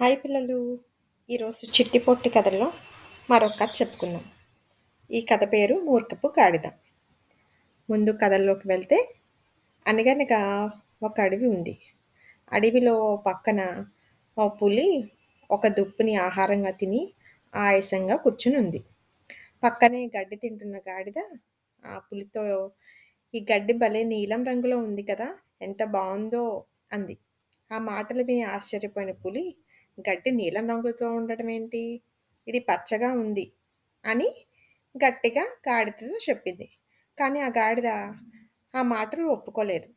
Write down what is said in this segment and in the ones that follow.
Hi పిల్లలు. ఈరోజు చిట్టి పొట్టి కథల్లో మరొక కథ చెప్పుకుందాం. ఈ కథ పేరు మూర్ఖపు గాడిద. ముందు కథల్లోకి వెళ్తే అనగనగా ఒక అడవి ఉంది. అడవిలో పక్కన ఓ పులి ఒక దుప్పుని ఆహారంగా తిని ఆయాసంగా కూర్చుని ఉంది పక్కనే గడ్డి తింటున్న గాడిద ఆ పులితో ఈ గడ్డి భలే నీలం రంగులో ఉంది కదా ఎంత బాగుందో అంది. ఆ మాటలు విని ఆశ్చర్యపోయిన పులి గడ్డి నీలం రంగుతో ఉండటం ఏంటి? ఇది పచ్చగా ఉంది అని గట్టిగా గాడిదతో చెప్పింది. కానీ ఆ గాడిద ఆ మాటలు ఒప్పుకోలేదు.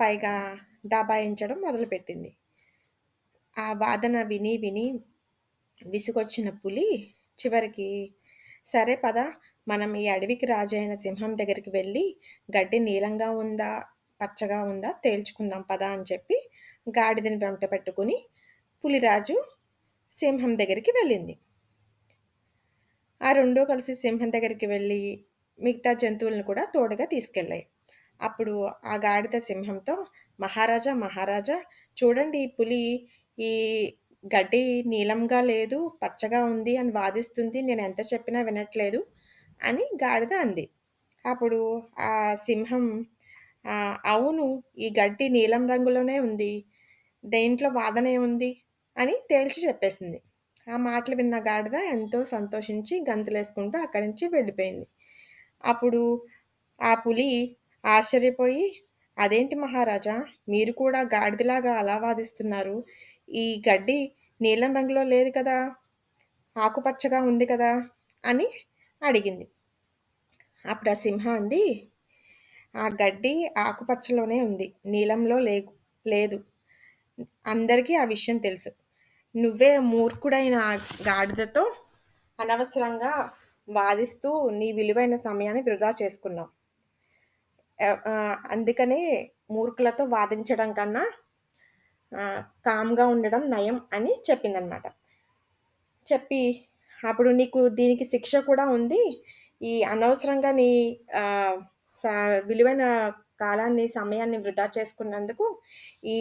పైగా దబాయించడం మొదలుపెట్టింది. ఆ వాదన విని విని విసుగొచ్చిన పులి చివరికి సరే పద మనం ఈ అడవికి రాజైన సింహం దగ్గరికి వెళ్ళి గడ్డి నీలంగా ఉందా పచ్చగా ఉందా తేల్చుకుందాం పద అని చెప్పి గాడిదని వెంట పెట్టుకుని పులిరాజు సింహం దగ్గరికి వెళ్ళింది. ఆ రెండో కలిసి సింహం దగ్గరికి వెళ్ళి మిగతా జంతువులను కూడా తోడుగా తీసుకెళ్ళాయి. అప్పుడు ఆ గాడిద సింహంతో మహారాజా మహారాజా చూడండి ఈ పులి ఈ గడ్డి నీలంగా లేదు పచ్చగా ఉంది అని వాదిస్తుంది నేను ఎంత చెప్పినా వినట్లేదు అని గాడిద అంది. అప్పుడు ఆ సింహం అవును ఈ గడ్డి నీలం రంగులోనే ఉంది దేంట్లో వాదన ఏముంది? అని తేల్చి చెప్పేసింది. ఆ మాటలు విన్న గాడిద ఎంతో సంతోషించి గంతులేసుకుంటూ అక్కడి నుంచి వెళ్ళిపోయింది. అప్పుడు ఆ పులి ఆశ్చర్యపోయి అదేంటి మహారాజా మీరు కూడా గాడిదలాగా అలా వాదిస్తున్నారు? ఈ గడ్డి నీలం రంగులో లేదు కదా? ఆకుపచ్చగా ఉంది కదా? అని అడిగింది. అప్పుడు ఆ సింహం అంది ఆ గడ్డి ఆకుపచ్చలోనే ఉంది నీలంలో లేకు లేదు. అందరికీ ఆ విషయం తెలుసు. నువ్వే మూర్ఖుడైన గాడిదతో అనవసరంగా వాదిస్తూ నీ విలువైన సమయాన్ని వృధా చేసుకున్నావు. అందుకనే మూర్ఖులతో వాదించడం కన్నా కామ్గా ఉండడం నయం అని చెప్పిందనమాట. చెప్పి అప్పుడు నీకు దీనికి శిక్ష కూడా ఉంది. ఈ అనవసరంగా నీ విలువైన కాలాన్ని సమయాన్ని వృధా చేసుకున్నందుకు ఈ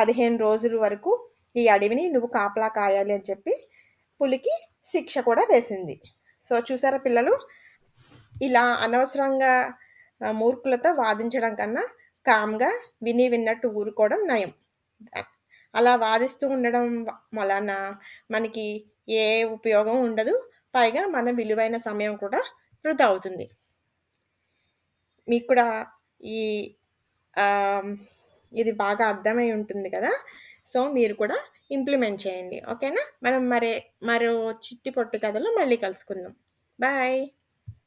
పదిహేను రోజుల వరకు ఈ అడవిని నువ్వు కాపలా కాయాలి అని చెప్పి పులికి శిక్ష కూడా వేసింది. సో చూసారా పిల్లలు? ఇలా అనవసరంగా మూర్ఖులతో వాదించడం కన్నా కామ్గా విని విన్నట్టు ఊరుకోవడం నయం. అలా వాదిస్తూ ఉండడం వలన మనకి ఏ ఉపయోగం ఉండదు. పైగా మన విలువైన సమయం కూడా వృధా అవుతుంది. మీకు కూడా ఈ ఇది బాగా అర్థమై ఉంటుంది కదా. సో మీరు కూడా ఇంప్లిమెంట్ చేయండి. ఓకేనా? మనం మరే మరో చిట్టి పొట్టు కథలో మళ్ళీ కలుసుకుందాం. బాయ్